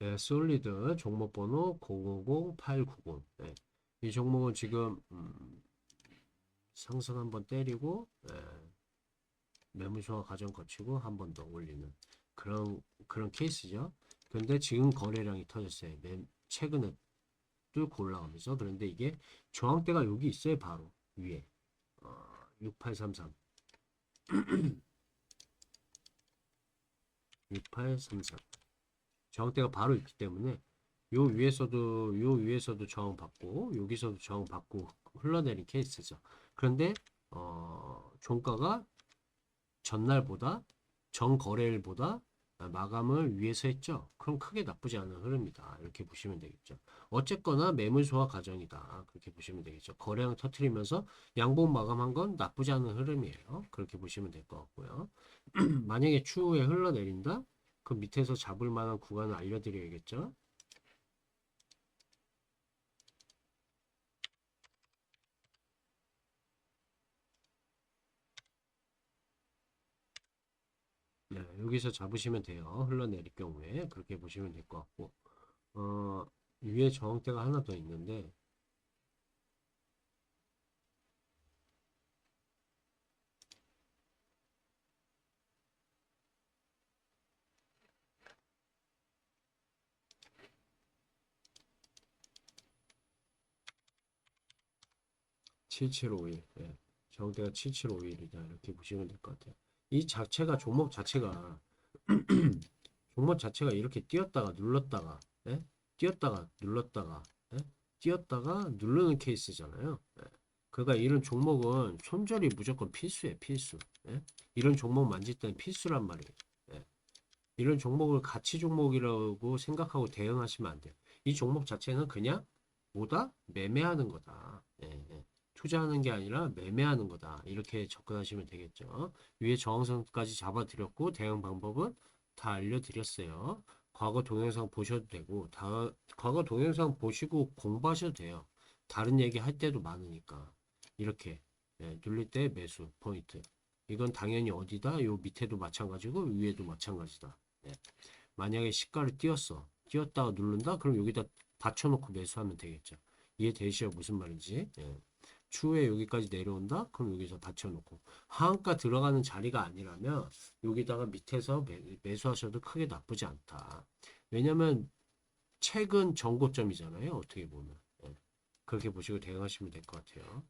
네, 솔리드 종목 번호 000890. 네. 이 종목은 지금 음, 상승 한번 때리고 네. 매물소화 과정 거치고 한 번 더 올리는 그런 그런 케이스죠. 근데 지금 거래량이 터졌어요. 맨 최근에 뚫고 올라가면서 그런데 이게 저항대가 여기 있어요. 바로 위에 어, 6833 6833 저항대가 바로 있기 때문에 요 위에서도 요 위에서도 저항 받고 여기서도 저항 받고 흘러내린 케이스죠. 그런데 어, 종가가 전날보다 전 거래일보다 마감을 위해서 했죠. 그럼 크게 나쁘지 않은 흐름이다. 이렇게 보시면 되겠죠. 어쨌거나 매물 소화 과정이다. 그렇게 보시면 되겠죠. 거래량 터트리면서 양봉 마감한 건 나쁘지 않은 흐름이에요. 그렇게 보시면 될 것 같고요. 만약에 추후에 흘러내린다? 그 밑에서 잡을 만한 구간을 알려드려야겠죠. 네, 여기서 잡으시면 돼요. 흘러내릴 경우에 그렇게 보시면 될 것 같고 어, 위에 저항대가 하나 더 있는데 (7751) 네, 저항대가 (7751) 이다 이렇게 보시면 될 것 같아요. 이 자체가 종목 자체가 종목 자체가 이렇게 뛰었다가 눌렀다가 예? 뛰었다가 눌렀다가 예? 뛰었다가 누르는 케이스잖아요. 예. 그러니까 이런 종목은 손절이 무조건 필수예요, 필수. 예? 이런 종목 만질 때는 필수란 말이에요. 예. 이런 종목을 가치 종목이라고 생각하고 대응하시면 안 돼요. 이 종목 자체는 그냥 뭐다 매매하는 거다. 예, 예. 투자하는 게 아니라 매매하는 거다. 이렇게 접근하시면 되겠죠. 위에 저항선까지 잡아드렸고 대응 방법은 다 알려드렸어요. 과거 동영상 보셔도 되고 다 과거 동영상 보시고 공부하셔도 돼요. 다른 얘기 할 때도 많으니까 이렇게 예, 눌릴 때 매수 포인트. 이건 당연히 어디다? 요 밑에도 마찬가지고 위에도 마찬가지다. 예. 만약에 시가를 띄었어. 띄었다가 누른다? 그럼 여기다 받쳐놓고 매수하면 되겠죠. 이해되시죠? 무슨 말인지. 예. 추후에 여기까지 내려온다? 그럼 여기서 받쳐놓고 하한가 들어가는 자리가 아니라면 여기다가 밑에서 매, 매수하셔도 크게 나쁘지 않다. 왜냐면 최근 정고점이잖아요. 어떻게 보면 예. 그렇게 보시고 대응하시면 될 것 같아요.